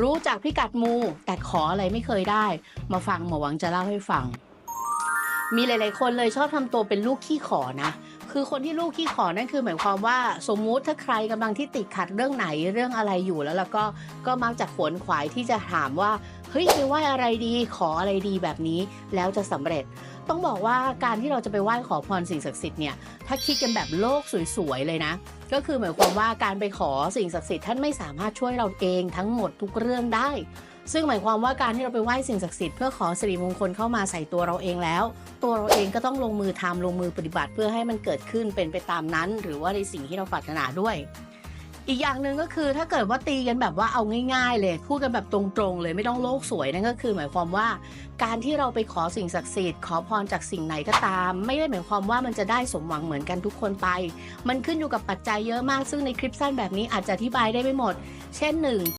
รู้จักพิกัดมู แต่ขออะไรไม่เคยได้ มาฟังหมอหวังจะเล่าให้ฟัง มีหลาย ๆ คนเลยชอบทำตัวเป็นลูกขี้ขอนะคือคนที่ลูกขี้ขอนั่นคือหมายความว่าสมมุติถ้าใครกำลังที่ติดขัดเรื่องไหนเรื่องอะไรอยู่แล้วแล้วก็ก็มักจะขวนขวายที่จะถามว่าเฮ้ยไปไหว้อะไรดีขออะไรดีแบบนี้แล้วจะสำเร็จ ต้องบอกว่าการที่เราจะไปไหว้ขอพรสิ่งศักดิ์สิทธิ์เนี่ยถ้าคิดกันแบบโลกสวยๆเลยนะ ก็คือหมายความว่าการไปขอสิ่งศักดิ์สิทธิ์ท่านไม่สามารถช่วยเราเองทั้งหมดทุกเรื่องได้ ซึ่งหมายความว่าการที่เราไปไหว้สิ่งศักดิ์สิทธิ์เพื่อขอสิริมงคลเข้ามาใส่ตัวเราเองแล้ว ตัวเราเองก็ต้องลงมือทำลงมือปฏิบัติเพื่อให้มันเกิดขึ้นเป็นไปตามนั้น หรือว่าในสิ่งที่เราปรารถนาด้วย อีกอย่างหนึ่งก็คือถ้าเกิดว่าตีกันแบบว่าเอาง่าย ๆ เลยพูดกันแบบตรงๆ เลยไม่ต้องโลกสวยนั่นก็คือ หมายความว่า การที่เราไปขอสิ่งศักดิ์สิทธิ์ขอพรจากสิ่งไหนก็ตาม ไม่ได้หมายความว่ามันจะได้สมหวังเหมือนกันทุกคนไป มันขึ้นอยู่กับปัจจัยเยอะมากซึ่งในคลิปสั้นแบบนี้อาจจะอธิบายได้ไม่หมด เช่นหนึ่ง